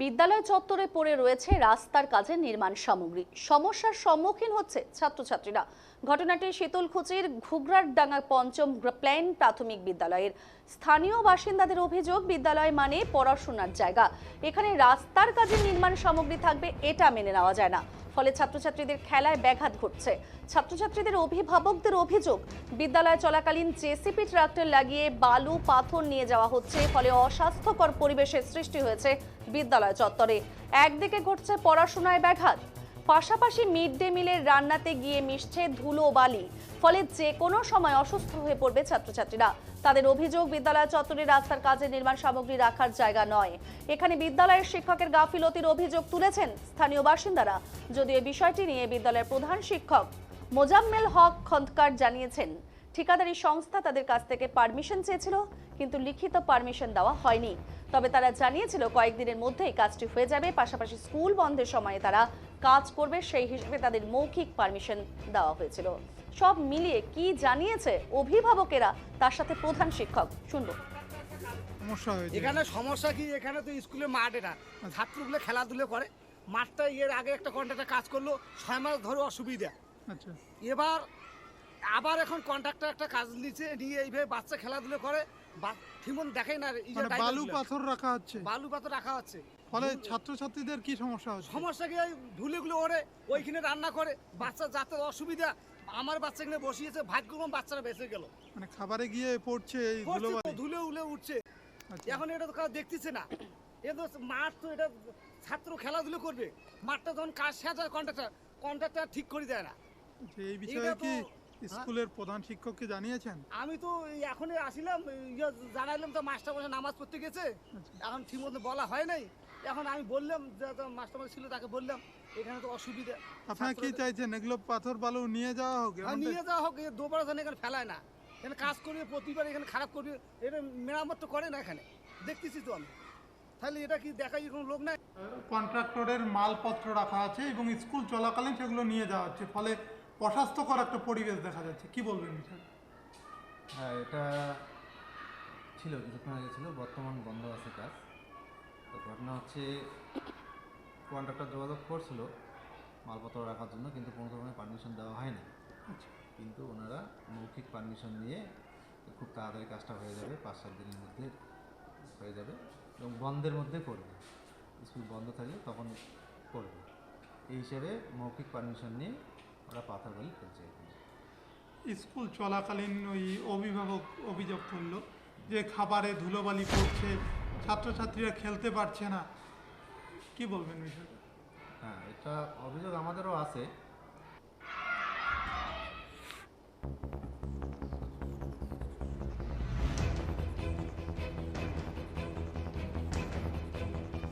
বিদ্যালয় চত্বরে পড়ে রয়েছে রাস্তার কাজে নির্মাণ সামগ্রী। সমস্যার সম্মুখীন হচ্ছে ছাত্রছাত্রীরা। ঘটনাটি শীতলকুচির ঘুগরারডাঙ্গা পঞ্চম প্ল্যান প্রাথমিক বিদ্যালয়ের। স্থানীয় বাসিন্দাদের অভিযোগ, বিদ্যালয় মানে পড়াশোনার জায়গা। এখানে রাস্তার কাজে নির্মাণ সামগ্রী থাকবে, এটা মেনে নেওয়া যায় না। ফলে ছাত্রছাত্রীদের খেলায় ব্যাঘাত ঘটছে। ছাত্রছাত্রীদের অভিভাবকদের অভিযোগ, বিদ্যালয় চলাকালীন জেসিপি ট্রাক্টর লাগিয়ে বালু, পাথর নিয়ে যাওয়া হচ্ছে, ফলে অস্বাস্থ্যকর পরিবেশের সৃষ্টি হয়েছে বিদ্যালয় চত্বরে। একদিকে ঘটছে পড়াশোনায় ব্যাঘাত পাশাপাশি মিড ডে মিলের রান্নাতে গিয়ে মিশছে ধুলো বালি। ফলে যে কোনো সময় অসুস্থ হয়ে পড়বে ছাত্রছাত্রীরা। তাদের অভিযোগ, বিদ্যালয় চত্বরে রাস্তার কাজে নির্মাণ সামগ্রী রাখার জায়গা নয়। এখানে বিদ্যালয়ের শিক্ষকের গাফিলতির অভিযোগ তুলেছেন স্থানীয় বাসিন্দারা। যদিও বিষয়টি নিয়ে বিদ্যালয়ের প্রধান শিক্ষক মোজাম্মেল হক খন্দকার জানিয়েছেন ঠিকাদারি সংস্থা তাদের কাছ থেকে পারমিশন চেয়েছিল কিন্তু লিখিত পারমিশন দেওয়া হয়নি। তবে তারা জানিয়েছিল কয়েকদিনের মধ্যেই কাজটি হয়ে যাবে। পাশাপাশি স্কুল বন্ধের সময়ে তারা কাজ করবে সেই হিসেবে তাদের মৌখিক পারমিশন দেওয়া হয়েছিল। সব মিলিয়ে কি জানিয়েছে অভিভাবকেরা তার সাথে প্রধান শিক্ষক শুনব। সমস্যা হয়েছে। এখানে সমস্যা কি? এখানে তো স্কুলে মাঠ এটা। ছাত্রগুলো খেলাধুলো করে। মাঠটা এর আগে একটা কন্ট্রাক্টর কাজ করল ছয় মাস ধরে অসুবিধা। আচ্ছা। এবার আবার এখন কন্ট্রাক্টর একটা কাজ নিচ্ছে নিয়ে এইভাবে বাচ্চা খেলাধুলো করে। দেখে না মানে বালু পাথর রাখা হচ্ছে। বালু পাথর রাখা হচ্ছে। ফলে ছাত্রছাত্রীদের কি সমস্যা হচ্ছে? সমস্যা কি ধুলেগুলো ওরে ওইখানে রান্না করে বাচ্চা যাতে অসুবিধা আমার বাচ্চা এখানে বসিয়েছে ভাগ্যক্রম বাচ্চারা বেঁচে গেল। মানে খাবারে গিয়ে পড়ছে ধুলে উলে উঠছে। আচ্ছা। এখন এটা তো দেখতেছে না। এ তো মাঠ তো এটা ছাত্র খেলাধুলো করবে। মাঠটা যখন কাজ শেষ হয় কন্ট্রাক্টর কন্ট্রাক্টর ঠিক করে দেয় না। আচ্ছা, এই বিষয়ে কি? স্কুলের প্রধান শিক্ষককে জানিয়েছেন? আমি তো এখনই আসিলাম ইয়ে জানাইলাম তো মাস্টার বসে নামাজ পড়তে গেছে। আচ্ছা। এখন ঠিক মতো বলা হয় নাই। এখন আমি বললাম যে মাস্টার মশাই ছিল তাকে বললাম এখানে তো অসুবিধা। আপনারা কি চাইছেন এগুলো পাথর বালু নিয়ে যাওয়া হোক? আর নিয়ে যাওয়া হোক দোবার এখানে ফেলায় না। এখানে কাজ করবে প্রতিবার এখানে খারাপ করবে এটা মেরামত তো করে না এখানে। দেখতেছি তো আমি। তাহলে এটা কি দেখার কি কোনো লোক নাই? কন্ট্রাক্টরের মালপত্র রাখা আছে এবং স্কুল চলাকালীন সেগুলো নিয়ে যাওয়া হচ্ছে। ফলে অস্বাস্থ্যকর একটা পরিবেশ দেখা যাচ্ছে। কি বলবেন হ্যাঁ এটা ছিল কিছুক্ষণ আগে ছিল বর্তমান বন্ধ আছে কাজ। তো ঘটনা হচ্ছে কন্ট্রাক্টর যোগাযোগ করছিল মালপত্র রাখার জন্য কিন্তু কোনো ধরনের পারমিশন দেওয়া হয়নি। আচ্ছা। কিন্তু ওনারা মৌখিক পারমিশন নিয়ে খুব তাড়াতাড়ি কাজটা হয়ে যাবে পাঁচ সাত দিনের মধ্যে হয়ে যাবে এবং বন্ধের মধ্যে করবে। স্কুল বন্ধ থাকলে তখন করবে। এই হিসেবে মৌখিক পারমিশন নিয়ে ওরা ফেলছে স্কুল চলাকালীন ওই অভিভাবক অভিযোগ করল যে খাবারে ধুলোবালি পড়ছে ছাত্রছাত্রীরা খেলতে পারছে না। কি বলবেন বিষয়টা? হ্যাঁ এটা অভিযোগ আমাদেরও আছে।